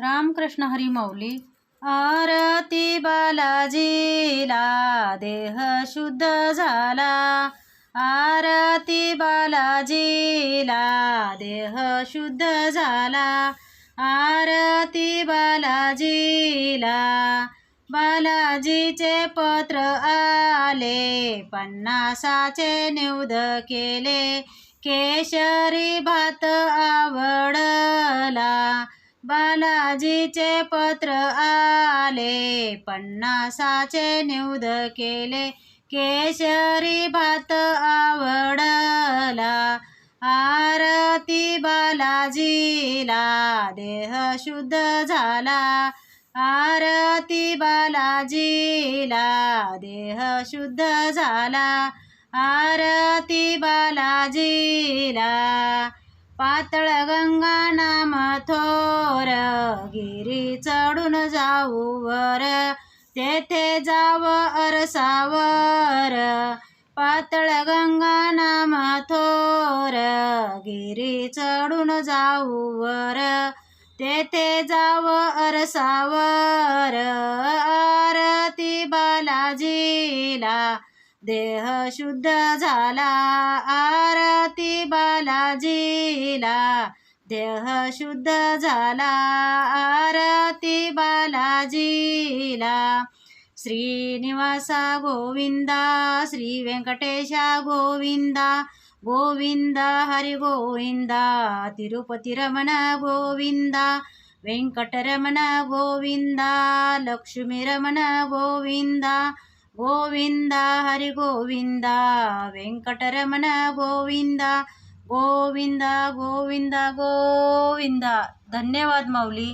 रामकृष्ण हरी माऊली आरती बालाजीला देह शुद्ध झाला. आरती बालाजीला देह शुद्ध झाला. आरती बालाजीला बालाजीचे पत्र आले. पन्नासाचे निवद केले. केशरी भात आवडला बालाजीचे पत्र आले पन्नासाचे निवद केले केशरी भात आवडला आरती बालाजीला देह शुद्ध झाला आरती बालाजीला देह शुद्ध झाला आरती बालाजीला पातळ गंगा नाम थोर गिरी चढून जाऊ वर. तेथे जाव अरसावर. पातळ गंगा नाम थोर गिरी चढून जाऊ वर. तेथे जाव अरसावर. आरती बालाजीला देह शुद्ध झाला आरती बालाजीला. देह शुद्ध झाला आरती बालाजीला. श्रीनिवासा गोविंदा श्री व्यंकटेशा गोविंदा गोविंदा हरि गोविंदा तिरुपती रमण गोविंदा वेंकटरमण गोविंदा लक्ष्मी रमण गोविंदा गोविंदा हरि गोविंदा व्यंकटरमण गोविंदा गोविंदा गोविंदा गोविंदा धन्यवाद माऊली